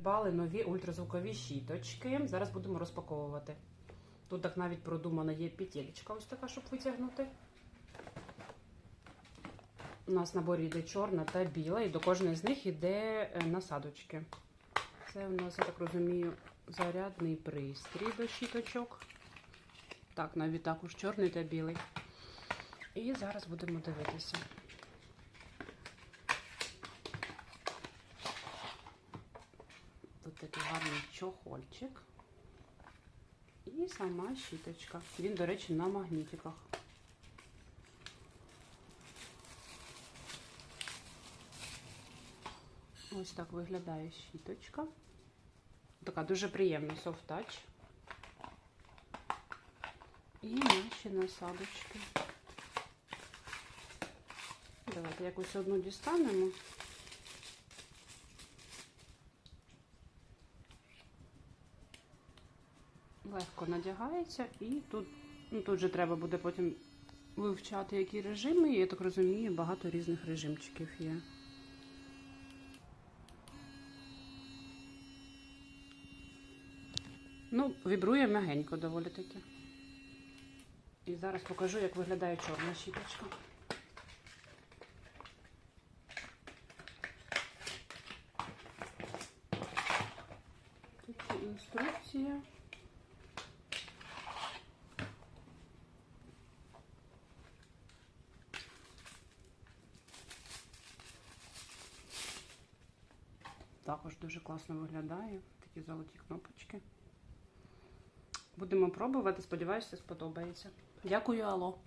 Придбали нові ультразвукові щіточки. Зараз будемо розпаковувати. Тут так навіть продумана є петелечка ось така, щоб витягнути. У нас в наборі йде чорна та біла, і до кожної з них йде е, насадочки. Це у нас, я так розумію, зарядний пристрій до щіточок. Так, навіть також чорний та білий. І зараз будемо дивитися. Такий гарний чохольчик. І сама щіточка. Він, до речі, на магнітиках. Ось так виглядає щіточка. Така дуже приємна touch. І наші насадочки. Давайте якусь одну дістанемо. Легко надягається і тут, ну, тут же треба буде потім вивчати, які режими. І, я так розумію, багато різних режимчиків є. Ну, вібрує м'ягенько доволі таки. І зараз покажу, як виглядає чорна щіточка. Тут інструкція. Також дуже класно виглядає. Такі золоті кнопочки. Будемо пробувати. Сподіваюся, сподобається. Дякую, Алло.